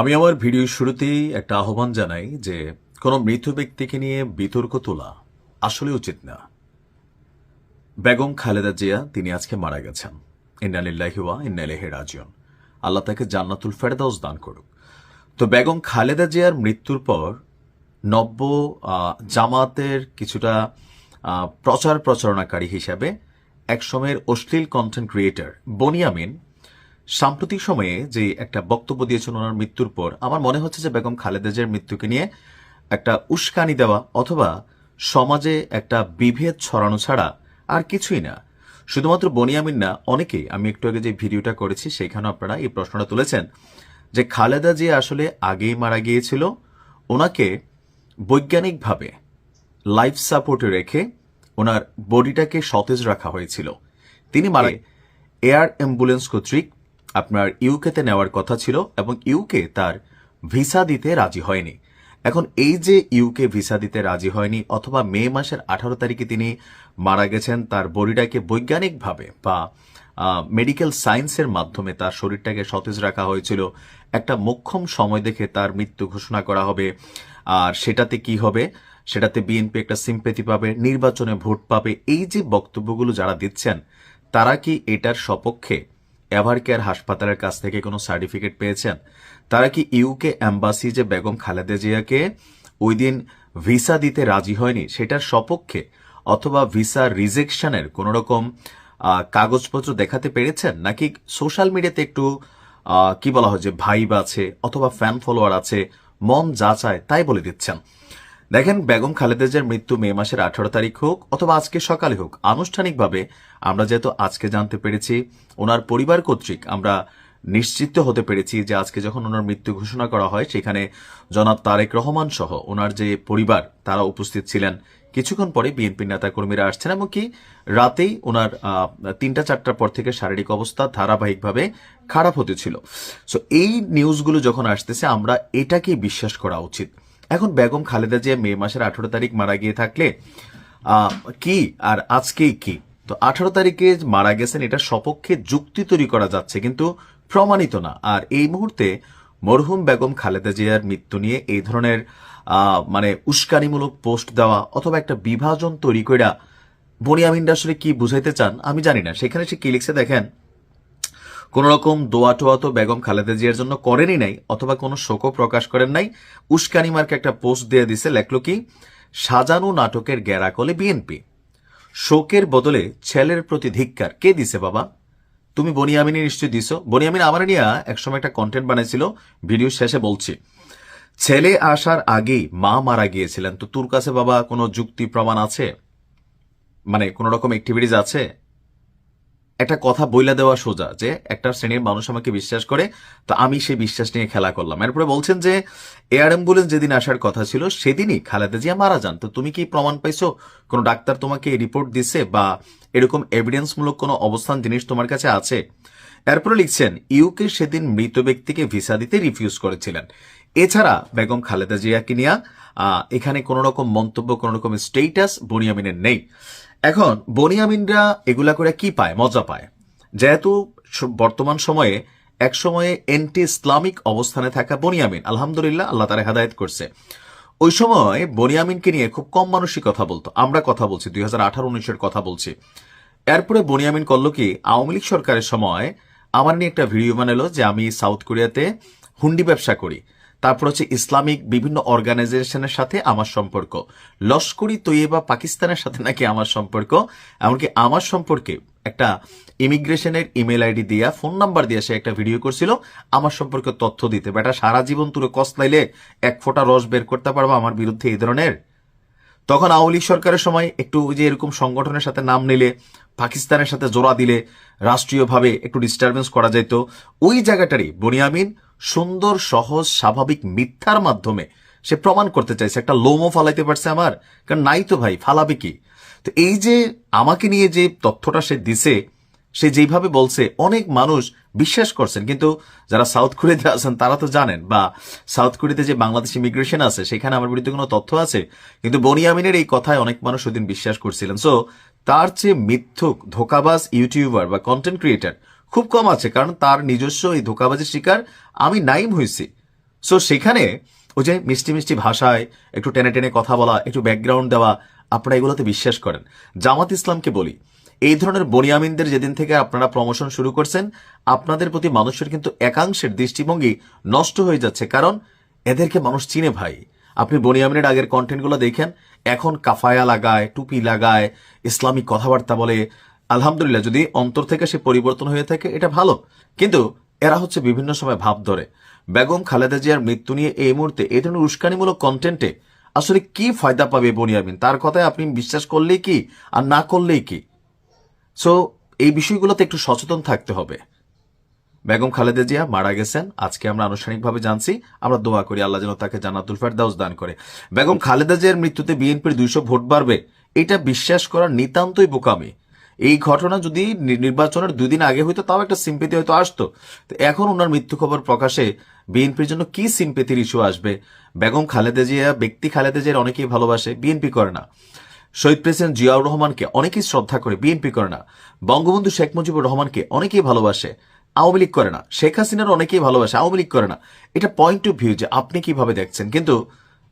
আমি আমার ভিডিওর শুরুতেই একটা আহ্বান জানাই যে কোনো মৃত ব্যক্তিকে নিয়ে বিতর্ক তোলা আসলে উচিত না। বেগম খালেদা জিয়া, তিনি আজকে মারা গেছেন। ইন্নালিল্লাহিওয়া ইন্নালিহে রাজিয়ন আল্লাহ তাকে জান্নাতুল ফেরদাউস দান করুক। তো বেগম খালেদা জিয়ার মৃত্যুর পর নব্য জামাতের কিছুটা প্রচার প্রচারণাকারী হিসাবে একসময়ের অশ্লীল কন্টেন্ট ক্রিয়েটর বনিয়ামিন সাম্প্রতিক সময়ে যে একটা বক্তব্য দিয়েছেন ওনার মৃত্যুর পর আমার মনে হচ্ছে যে বেগম খালেদা জিয়ার মৃত্যুকে নিয়ে একটা উস্কানি দেওয়া অথবা সমাজে একটা বিভেদ ছড়ানো ছাড়া আর কিছুই না। শুধুমাত্র বনিয়ামিন না অনেকেই আমি একটু আগে যে ভিডিওটা করেছি সেখানে আপনারা এই প্রশ্নটা তুলেছেন যে খালেদা জিয়া আসলে আগেই মারা গিয়েছিল ওনাকে বৈজ্ঞানিকভাবে লাইফ সাপোর্টে রেখে ওনার বডিটাকে সতেজ রাখা হয়েছিল। তিনি মারা এয়ার অ্যাম্বুলেন্স কর্তৃক আপনার ইউকেতে নেওয়ার কথা ছিল এবং ইউকে তার ভিসা দিতে রাজি হয়নি। এখন এই যে ইউকে ভিসা দিতে রাজি হয়নি অথবা মে মাসের আঠারো তারিখে তিনি মারা গেছেন, তার বডিটাকে বৈজ্ঞানিকভাবে বা মেডিকেল সায়েন্সের মাধ্যমে তার শরীরটাকে সতেজ রাখা হয়েছিল। একটা মোক্ষম সময় দেখে তার মৃত্যু ঘোষণা করা হবে। আর সেটাতে কি হবে? সেটাতে বিএনপি একটা সিম্পেথি পাবে, নির্বাচনে ভোট পাবে। এই যে বক্তব্যগুলো যারা দিচ্ছেন, তারা কি এটার সপক্ষে এভার কেয়ার হাসপাতালের কাছ থেকে কোনো সার্টিফিকেট পেয়েছেন? তারা কি ইউকে অ্যাম্বাসি যে বেগম খালেদা জিয়াকে ওই দিন ভিসা দিতে রাজি হয়নি, সেটার সপক্ষে অথবা ভিসা রিজেকশনের কোন রকম কাগজপত্র দেখাতে পেরেছেন? নাকি সোশ্যাল মিডিয়াতে একটু কি বলা হয় যে ভাইব আছে অথবা ফ্যান ফলোয়ার আছে, মন যা চায় তাই বলে দিচ্ছেন? দেখেন, বেগম খালেদা জিয়ার মৃত্যু মে মাসের আঠারো তারিখ হোক অথবা আজকে সকালে হোক, আনুষ্ঠানিকভাবে আমরা যেহেতু আজকে জানতে পেরেছি, ওনার পরিবার কর্তৃক আমরা নিশ্চিত হতে পেরেছি যে আজকে যখন ওনার মৃত্যু ঘোষণা করা হয়, সেখানে জনাব তারেক রহমান সহ ওনার যে পরিবার, তারা উপস্থিত ছিলেন। কিছুক্ষণ পরে বিএনপি নেতাকর্মীরা আসছেন এমনকি রাতেই ওনার তিনটা, চারটার পর থেকে শারীরিক অবস্থা ধারাবাহিকভাবে খারাপ হতেছিল সো এই নিউজগুলো যখন আসতেছে, আমরা এটাকেই বিশ্বাস করা উচিত। এখন বেগম খালেদা জিয়া মে মাসের আঠারো তারিখ মারা গিয়ে থাকলে কি আর আজকেই কি? তো আঠারো তারিখে মারা গেছেন, এটা সপক্ষে যুক্তি তৈরি করা যাচ্ছে, কিন্তু প্রমাণিত না। আর এই মুহূর্তে মরহুম বেগম খালেদা জিয়ার মৃত্যু নিয়ে এই ধরনের মানে উস্কানিমূলক পোস্ট দেওয়া অথবা একটা বিভাজন তৈরি করা বনিয়ামিনরা আসলে কি বুঝাইতে চান, আমি জানি না। সেখানে সে কি লিখছে দেখেন কোন রকম দোয়া টোয়া তো বেগম খালেদা জিয়ার জন্য করেনই নাই, অথবা কোনো শোকও প্রকাশ করেন নাই। উস্কানি মার্কে একটা পোস্ট দিয়ে দিছে, লেখলো কি, সাজানো নাটকের গেরাকলে বিএনপি। শোকের বদলে ছেলের প্রতি ধিক্কার। কে দিছে বাবা? তুমি বনিয়ামিনী নিশ্চয়ই দিছো। বনিয়ামিন আমার নিয়ে একসময় একটা কন্টেন্ট বানাইছিল, ভিডিও শেষে বলছি। ছেলে আসার আগেই মা মারা গিয়েছিলেন। তো তোর কাছে বাবা কোনো যুক্তি প্রমাণ আছে? মানে কোন রকম অ্যাক্টিভিটিস আছে? একটা কথা বইলা দেওয়া সোজা যে একটা শ্রেণির মানুষ আমাকে বিশ্বাস করে, তো আমি সেই বিশ্বাস নিয়ে খেলা করলাম। এরপরে বলছেন যে এয়ার অ্যাম্বুলেন্স যেদিন আসার কথা ছিল, সেদিনই খালেদা জিয়া মারা যান। তো তুমি কি প্রমাণ পাইছো? কোনো ডাক্তার তোমাকে রিপোর্ট দিছে? বা এরকম এভিডেন্সমূলক কোনো অবস্থান জিনিস তোমার কাছে আছে? এরপরে লিখছেন, ইউকে সেদিন মৃত ব্যক্তিকে ভিসা দিতে রিফিউজ করেছিলেন। এছাড়া বেগম খালেদা জিয়াকে নিয়ে এখানে কোনো রকম মন্তব্য, কোনো রকম স্টেটাস বনিয়ামিনের নেই। এখন বনিয়ামিনরা এগুলা করে কি পায়? মজা পায়। যেহেতু বর্তমান সময়ে এক সময়ে এন্টি ইসলামিক অবস্থানে থাকা বনিয়ামিন আলহামদুলিল্লাহ, আল্লাহ তারা হেদায়ত করছে। ওই সময় বনিয়ামিনকে নিয়ে খুব কম মানুষই কথা বলতো। আমরা কথা বলছি, দুই হাজার আঠারো, উনিশের কথা বলছি। এরপরে বনিয়ামিন করল কি, আওয়ামী লীগ সরকারের সময় আমার নিয়ে একটা ভিডিও বানালো যে আমি সাউথ কোরিয়াতে হুন্ডি ব্যবসা করি। তারপর হচ্ছে ইসলামিক বিভিন্ন অর্গানাইজেশনের সাথে আমার সম্পর্ক। লস্করি, তৈয়বা পাকিস্তানের সাথে নাকি আমার সম্পর্ক। এমনকি আমার সম্পর্কে একটা ইমিগ্রেশনের ইমেল আইডি দিয়া, ফোন নাম্বার দিয়ে সে একটা ভিডিও করছিল। আমার সম্পর্কে তথ্য দিতে। বেটা, সারা জীবন তুলে কসলাইলে এক ফোঁটা রস বের করতে পারব আমার বিরুদ্ধে এই ধরনের? তখন আওয়ামী সরকারের সময় একটু যে এরকম সংগঠনের সাথে নাম নিলে, পাকিস্তানের সাথে জোড়া দিলে, রাষ্ট্রীয়ভাবে একটু ডিস্টারবেন্স করা যেত ওই জায়গাটারই, বনিয়ামিন সুন্দর, সহজ, স্বাভাবিক মিথ্যার মাধ্যমে সে প্রমাণ করতে চাইছে। একটা লোমও ফালাইতে পারছে আমার। কারণ নাই তো ভাই, ফালাবে কি? তো এই যে আমাকে নিয়ে যে তথ্যটা সে দিছে, সে যেইভাবে বলছে, অনেক মানুষ বিশ্বাস করছেন। কিন্তু যারা সাউথ কোরিয়াতে আছেন, তারা তো জানেন, বা সাউথ কোরিয়াতে যে বাংলাদেশ ইমিগ্রেশন আছে, সেখানে আমার বিরুদ্ধে কোনো তথ্য আছে? কিন্তু বনিয়ামিনের এই কথায় অনেক মানুষ ওদিন বিশ্বাস করছিলেন। সো তার চেয়ে মিথ্যুক, ধোকাবাজ ইউটিউবার বা কন্টেন্ট ক্রিয়েটার খুব কম আছে, কারণ তার নিজস্ব এই ধোকাবাজের শিকার আমি নাইম হয়েছি সো সেখানে ওই যে মিষ্টি মিষ্টি ভাষায় একটু টেনে টেনে কথা বলা, একটু ব্যাকগ্রাউন্ড দেওয়া, আপনারা এগুলোতে বিশ্বাস করেন। জামাত ইসলামকে বলি, এই ধরনের বনিয়ামিনদের যেদিন থেকে আপনারা প্রমোশন শুরু করছেন, আপনাদের প্রতি মানুষের কিন্তু একাংশের দৃষ্টিভঙ্গি নষ্ট হয়ে যাচ্ছে, কারণ এদেরকে মানুষ চিনে ভাই। আপনি বনিয়ামিনের আগের কন্টেন্টগুলো দেখেন, এখন কাফায়া লাগায়, টুপি লাগায়, ইসলামিক কথাবার্তা বলে আলহামদুলিল্লাহ, যদি অন্তর থেকে সে পরিবর্তন হয়ে থাকে, এটা ভালো। কিন্তু এরা হচ্ছে বিভিন্ন সময় ভাব ধরে। বেগম খালেদা জিয়ার মৃত্যু নিয়ে এই মুহূর্তে এই ধরনের উস্কানিমূলক কন্টেন্টে আসলে কি ফায়দা পাবে বনিয়ামিন তার কথায় আপনি বিশ্বাস করলেই কি, আর না করলেই কি? সো এই বিষয়গুলোতে একটু সচেতন থাকতে হবে। বেগম খালেদা জিয়া মারা গেছেন। আজকে আমরা আনুষ্ঠানিকভাবে জানছি। আমরা দোয়া করি আল্লাহ যেন তাকে জান্নাতুল ফেরদাউস দান করে। বেগম খালেদা জিয়ার মৃত্যুতে বিএনপির দুইশো ভোট বাড়বে। এটা বিশ্বাস করার নিতান্তই বোকামি। এই ঘটনা যদি নির্বাচনের দুই দিন আগে হইতো, তাও একটা সিম্পেথি হয়তো আসতো। তো এখন ওনার মৃত্যু খবর প্রকাশে বিএনপির জন্য কি সিম্পেথির ইস্যু আসবে? বেগম খালেদা জিয়া, ব্যক্তি খালেদা জিয়ার অনেকেই ভালোবাসে, বিএনপি করে না। শহীদ প্রেসিডেন্ট জিয়াউর রহমানকে অনেকেই শ্রদ্ধা করে, বিএনপি করে না। বঙ্গবন্ধু শেখ মুজিবুর রহমানকে অনেকেই ভালোবাসে, আওয়ামী লীগ করে না। শেখ হাসিনার অনেকেই ভালোবাসে, আওয়ামী লীগ করে না। এটা পয়েন্ট অফ ভিউ যে আপনি কীভাবে দেখছেন? কিন্তু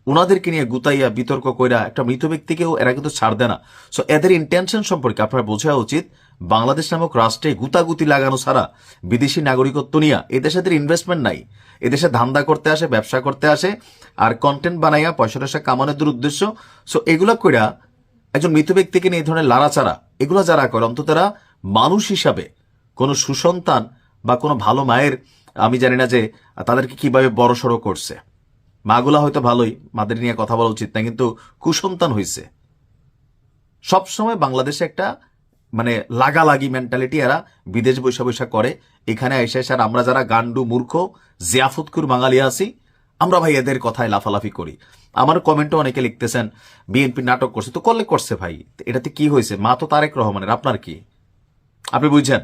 উনাদেরকে নিয়ে গুতাইয়া বিতর্ক কইরা একটা মৃত ব্যক্তিকেও এরা কিন্তু ছাড় দেয় না। সো এদের ইন্টেনশন সম্পর্কে আপনার বোঝা উচিত, বাংলাদেশ নামক রাষ্ট্রে গুতাগুতি লাগানো ছাড়া বিদেশি নাগরিকত্ব নিয়ে এদেশে এদের ইনভেস্টমেন্ট নাই। এদেশে ধান্দা করতে আসে, ব্যবসা করতে আসে, আর কন্টেন্ট বানাইয়া পয়সা টয়সা কামানোর উদ্দেশ্য সো এগুলো কইরা একজন মৃত ব্যক্তিকে নিয়ে এই ধরনের লাড়াচাড়া, এগুলো যারা করে, অন্তত তারা মানুষ হিসাবে, কোনো সুসন্তান বা কোনো ভালো মায়ের, আমি জানি না যে তাদেরকে কীভাবে বড় সড়ো করছে। মাগুলা হয়তো ভালোই, মাদের নিয়ে কথা বলা উচিত না, কিন্তু কুসন্তান হইছে। সবসময় বাংলাদেশে একটা মানে লাগালাগি মেন্টালিটি এরা বিদেশ বৈশা বৈশা করে। এখানে এসে এসে আমরা যারা গান্ডু মূর্খ জিয়াফতকুর বাঙালি আছি, আমরা ভাই এদের কথায় লাফালাফি করি। আমার কমেন্টও অনেকে লিখতেছেন, বিএনপি নাটক করছে, তো করলে করছে ভাই, এটাতে কি হয়েছে? মা তো তারেক রহমানের, আপনার কি? আপনি বুঝছেন?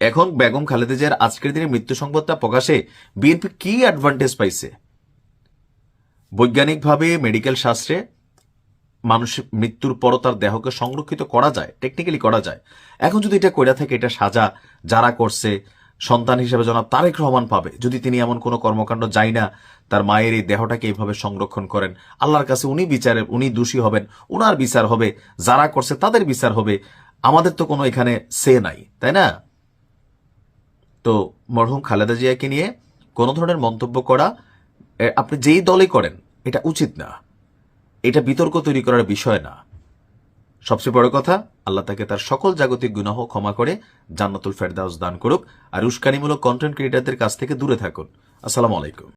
এখন বেগম খালেদা জিয়ার আজকের দিনে মৃত্যু সংবাদটা প্রকাশে বিএনপি কি অ্যাডভান্টেজ পাইছে? বৈজ্ঞানিকভাবে মেডিকেল শাস্ত্রে মানুষ মৃত্যুর পরও তার দেহকে সংরক্ষিত করা যায় টেকনিক্যালি করা যায়। এখন যদি এটা কইরা থাকে, এটা সাজা যারা করছে, সন্তান হিসেবে জনাব তারেক রহমান পাবে। যদি তিনি এমন কোনো কর্মকাণ্ড যাই না, তার মায়ের এই দেহটাকে এইভাবে সংরক্ষণ করেন, আল্লাহর কাছে উনি বিচারে, উনি দোষী হবেন, উনার বিচার হবে, যারা করছে তাদের বিচার হবে, আমাদের তো কোনো এখানে সে নাই, তাই না? তো মরহুম খালেদা জিয়াকে নিয়ে কোনো ধরনের মন্তব্য করা আপনি যেই দলে করেন এটা উচিত না। এটা বিতর্ক তৈরি করার বিষয় না। সবচেয়ে বড় কথা, আল্লাহ তাকে তার সকল জাগতিক গুনাহ ক্ষমা করে জান্নাতুল ফেরদাউস দান করুক আর উস্কানিমূলক কন্টেন্ট ক্রিয়েটারদের কাছ থেকে দূরে থাকুন। আসসালামু আলাইকুম।